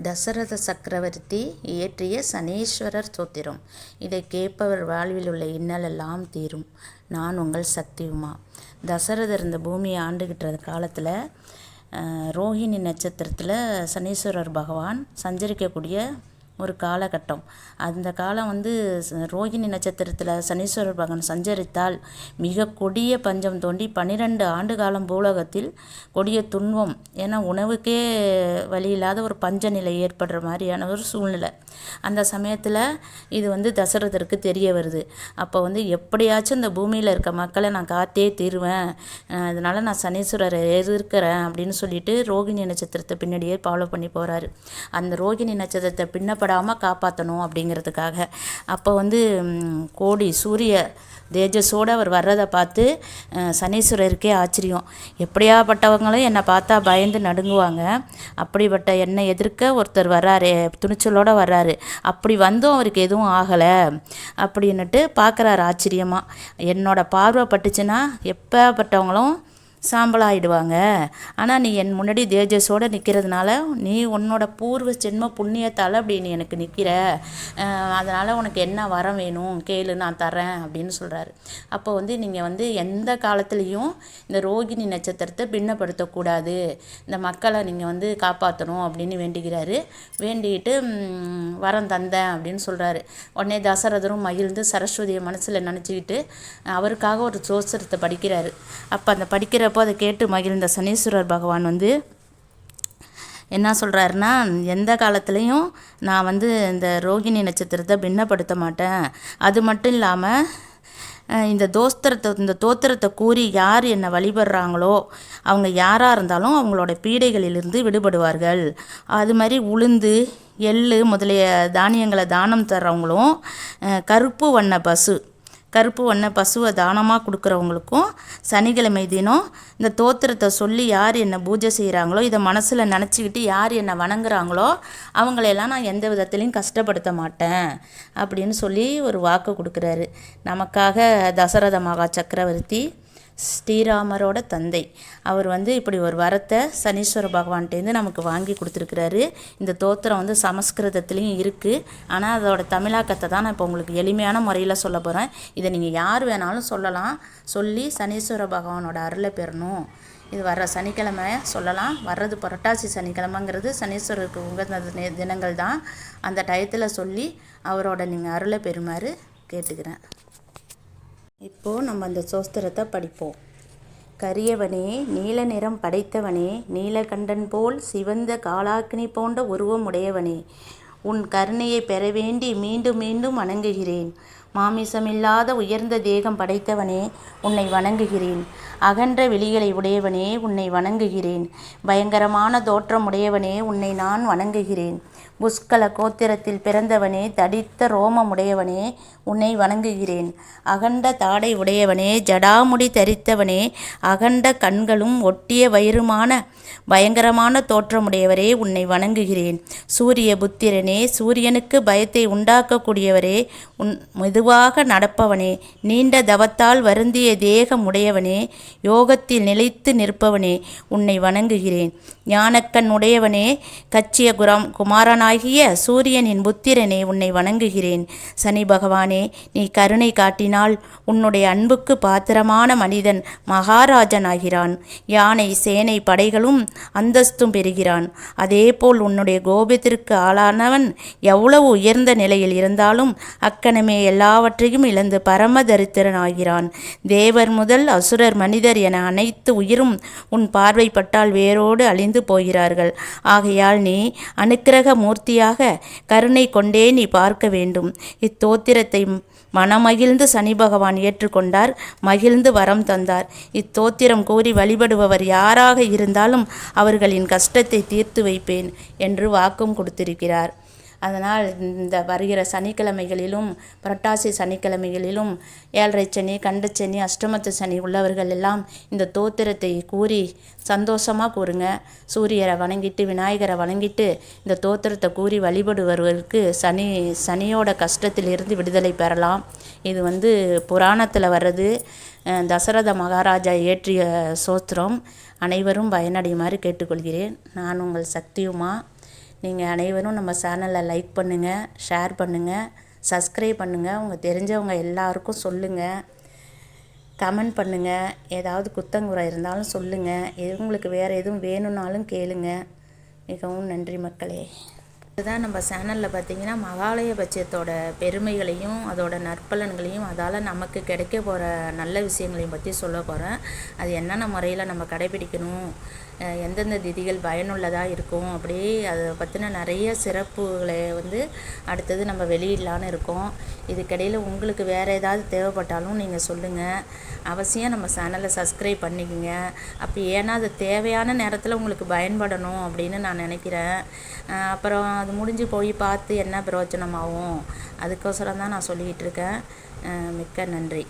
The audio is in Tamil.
தசரத சக்கரவர்த்தி இயற்றிய சனீஸ்வரர் சோத்திரம் இதை கேட்பவர் வாழ்வில் உள்ள இன்னலெல்லாம் தீரும். நான் உங்கள் சக்தி உமா தசரதர் இந்த பூமியை ஆண்டுகிட்ட காலத்தில் ரோஹிணி நட்சத்திரத்தில் சனீஸ்வரர் பகவான் சஞ்சரிக்கக்கூடிய ஒரு காலகட்டம். அந்த காலம் வந்து ரோகிணி நட்சத்திரத்தில் சனீஸ்வரர் பகவான் சஞ்சரித்தால் மிக கொடிய பஞ்சம் தோண்டி பன்னிரெண்டு ஆண்டு காலம் பூலோகத்தில் கொடிய துன்பம் ஏன்னா உணவுக்கே வழி இல்லாத ஒரு பஞ்ச நிலை ஏற்படுற மாதிரியான ஒரு சூழ்நிலை. அந்த சமயத்தில் இது வந்து தசரதருக்கு தெரிய வருது. அப்போ வந்து எப்படியாச்சும் இந்த பூமியில் இருக்க மக்களை நான் காத்தே தீருவேன். அதனால் நான் சனீஸ்வரரை எதிர்க்கிறேன் அப்படின்னு சொல்லிட்டு ரோகிணி நட்சத்திரத்தை பின்னாடியே ஃபாலோ பண்ணி போகிறாரு அந்த ரோகிணி நட்சத்திரத்தை பின்ன படாமல் காப்பாற்றணும் அப்படிங்கிறதுக்காக. அப்போ வந்து கோடி சூரிய தேஜஸோடு அவர் வர்றதை பார்த்து சனீஸ்வரருக்கே ஆச்சரியம். எப்படியாப்பட்டவங்களும் என்னை பார்த்தா பயந்து நடுங்குவாங்க. அப்படிப்பட்ட என்னை எதிர்க்க ஒருத்தர் வர்றாரு துணிச்சலோடு வர்றாரு. அப்படி வந்தும் அவருக்கு எதுவும் ஆகலை அப்படின்னுட்டு பார்க்குறாரு ஆச்சரியமாக என்னோடய பார்வை பட்டுச்சுன்னா எப்பேற்பட்டவங்களும் சாம்பலாகிடுவாங்க ஆனால் நீ என் முன்னாடி தேஜஸோடு நிற்கிறதுனால நீ உன்னோட பூர்வ ஜென்ம புண்ணியத்தால் அப்படி நீ எனக்கு நிற்கிற அதனால் உனக்கு என்ன வரம் வேணும்? கேளு நான் தரேன் அப்படின்னு சொல்கிறாரு அப்போ வந்து நீங்கள் வந்து எந்த காலத்துலேயும் இந்த ரோகிணி நட்சத்திரத்தை பின்னப்படுத்தக்கூடாது. இந்த மக்களை நீங்கள் வந்து காப்பாற்றணும் அப்படின்னு வேண்டிக்கிறாரு வேண்டிக்கிட்டு வரம் தந்தேன் அப்படின்னு சொல்கிறாரு உடனே தசரதரும் மகிழ்ந்து சரஸ்வதியை மனசில் நினச்சிக்கிட்டு அவருக்காக ஒரு சோசரத்தை படிக்கிறாரு. அப்போ அந்த படிக்கிற சொல்கிறப்போ அதை கேட்டு மகிழ்ந்த சனீஸ்வரர் பகவான் வந்து என்ன சொல்கிறாருன்னா எந்த காலத்துலேயும் நான் வந்து இந்த ரோகிணி நட்சத்திரத்தை பின்னப்படுத்த மாட்டேன். அது மட்டும் இல்லாமல் இந்த தோஸ்திரத்தை இந்த தோத்திரத்தை கூறி யார் என்னை வழிபடுறாங்களோ அவங்க யாராக இருந்தாலும் அவங்களோட பீடைகளிலிருந்து விடுபடுவார்கள். அது மாதிரி உளுந்து எள் முதலிய தானியங்களை தானம் தர்றவங்களும் கருப்பு வண்ண பசு. கருப்பு வண்ண பசுவை தானமாக கொடுக்குறவங்களுக்கும் சனிக்கிழமை தினம் இந்த தோத்திரத்தை சொல்லி யார் என்னை பூஜை செய்கிறாங்களோ இதை மனசில் நினச்சிக்கிட்டு யார் என்னை வணங்குறாங்களோ அவங்களையெல்லாம் நான் எந்த விதத்துலையும் கஷ்டப்படுத்த மாட்டேன் அப்படின்னு சொல்லி ஒரு வாக்கு கொடுக்குறாரு. நமக்காக தசரத மகா சக்கரவர்த்தி ஸ்ரீராமரோட தந்தை. அவர் வந்து இப்படி ஒரு வரத்தை சனீஸ்வர பகவான்கிட்டேருந்து நமக்கு வாங்கி கொடுத்துருக்குறாரு. இந்த தோத்திரம் வந்து சமஸ்கிருதத்துலேயும் இருக்குது ஆனால் அதோட தமிழாக்கத்தை தான் நான் இப்போ உங்களுக்கு எளிமையான முறையில் சொல்ல போகிறேன் இதை நீங்கள் யார் வேணாலும் சொல்லலாம். சொல்லி சனீஸ்வர பகவானோட அருளை பெறணும். இது வர்ற சனிக்கிழமை சொல்லலாம். வர்றது புரட்டாசி சனிக்கிழமைங்கிறது சனீஸ்வரருக்கு உகந்த தினங்கள் தான் அந்த டயத்தில் சொல்லி அவரோட நீங்கள் அருளை பெறுமாறு கேட்டுக்கிறேன். இப்போது நம்ம அந்த சோஸ்திரத்தை படிப்போம். கரியவனே நீல நிறம் படைத்தவனே நீலகண்டன் போல் சிவந்த காலாக்கினி போன்ற உருவம் உடையவனே உன் கருணையை பெற வேண்டி மீண்டும் மீண்டும் வணங்குகிறேன். மாமிசமில்லாத உயர்ந்த தேகம் படைத்தவனே உன்னை வணங்குகிறேன். அகன்ற விழிகளை உடையவனே உன்னை வணங்குகிறேன். பயங்கரமான தோற்றம் உடையவனே உன்னை நான் வணங்குகிறேன். புஷ்கல கோத்திரத்தில் பிறந்தவனே தடித்த ரோமமுடையவனே உன்னை வணங்குகிறேன். அகண்ட தாடை உடையவனே ஜடாமுடி தரித்தவனே அகண்ட கண்களும் ஒட்டிய வயிறுமான பயங்கரமான தோற்றமுடையவரே உன்னை வணங்குகிறேன். சூரிய புத்திரனே சூரியனுக்கு பயத்தை உண்டாக்கக்கூடியவரே உன் மெதுவாக நடப்பவனே நீண்ட தவத்தால் வருந்திய தேகம் உடையவனே யோகத்தில் நிலைத்து நிற்பவனே உன்னை வணங்குகிறேன். ஞானக்கண் உடையவனே கச்சிய குரம் குமாரனாகிய சூரியனின் புத்திரனே உன்னை வணங்குகிறேன். சனி பகவானே நீ கருணை காட்டினால் உன்னுடைய அன்புக்கு பாத்திரமான மனிதன் மகாராஜனாகிறான். யானை சேனை படைகளும் அந்தஸ்தும் பெறுகிறான். அதேபோல் உன்னுடைய கோபத்திற்கு ஆளானவன் எவ்வளவு உயர்ந்த நிலையில் இருந்தாலும் அக்கணமே எல்லாவற்றையும் இழந்து பரம தரித்திரனாகிறான் தேவர் முதல் அசுரர் மனிதர் என அனைத்து உயிரும் உன் பார்வைப்பட்டால் வேரோடு அழிந்து போகிறார்கள். ஆகையால் நீ அனுக்கிரக மூர்த்தி மூர்த்தியாக கருணை கொண்டே நீ பார்க்க வேண்டும். இத்தோத்திரத்தை மனமகிழ்ந்து சனி பகவான் ஏற்றுக்கொண்டார் மகிழ்ந்து வரம் தந்தார். இத்தோத்திரம் கூறி வழிபடுபவர் யாராக இருந்தாலும் அவர்களின் கஷ்டத்தை தீர்த்து வைப்பேன் என்று வாக்கும் கொடுத்திருக்கிறார். அதனால் இந்த வருகிற சனிக்கிழமைகளிலும் புரட்டாசி சனிக்கிழமைகளிலும் ஏழரை சனி கண்டச்சனி அஷ்டமத்து சனி உள்ளவர்கள் எல்லாம் இந்த தோத்திரத்தை கூறி சந்தோஷமாக கூறுங்க. சூரியரை வணங்கிட்டு விநாயகரை வணங்கிட்டு இந்த தோத்திரத்தை கூறி வழிபடுவர்களுக்கு சனி சனியோட கஷ்டத்திலிருந்து விடுதலை பெறலாம். இது வந்து புராணத்தில் வர்றது. தசரத மகாராஜா இயற்றிய சோத்திரம். அனைவரும் பயனடையுமாறு கேட்டுக்கொள்கிறேன். நான் உங்கள் சக்தியுமா? நீங்கள் அனைவரும் நம்ம சேனலை லைக் பண்ணுங்கள் ஷேர் பண்ணுங்கள் சப்ஸ்கிரைப் பண்ணுங்கள் உங்கள் தெரிஞ்சவங்க எல்லாருக்கும் சொல்லுங்கள் கமெண்ட் பண்ணுங்கள் ஏதாவது குத்தங்குறை இருந்தாலும் சொல்லுங்கள் எது உங்களுக்கு வேறு எதுவும் வேணும்னாலும் கேளுங்க. மிகவும் நன்றி மக்களே. இதுதான் நம்ம சேனலில் பார்த்தீங்கன்னா மகாலய பட்சத்தோட பெருமைகளையும் அதோட நற்பலன்களையும் அதால் நமக்கு கிடைக்க போகிற நல்ல விஷயங்களையும் பற்றி சொல்ல போகிறேன் அது என்னென்ன முறையில் நம்ம கடைபிடிக்கணும் எந்தெந்த திதிகள் பயனுள்ளதாக இருக்கும்? அப்படி அதை பற்றின நிறைய சிறப்புகளை வந்து அடுத்தது நம்ம வெளியிடலான்னு இருக்கோம். இதுக்கிடையில் உங்களுக்கு வேறு ஏதாவது தேவைப்பட்டாலும் நீங்கள் சொல்லுங்கள் அவசியம் நம்ம சேனலை சப்ஸ்கிரைப் பண்ணிக்கோங்க. அப்படி ஏன்னா அது தேவையான நேரத்தில் உங்களுக்கு பயன்படணும் அப்படின்னு நான் நினைக்கிறேன். அப்புறம் அது முடிஞ்சு போய் பார்த்து என்ன பிரயோஜனமாகும்? அதுக்கோசரம் தான் நான் சொல்லிக்கிட்டு இருக்கேன். மிக்க நன்றி.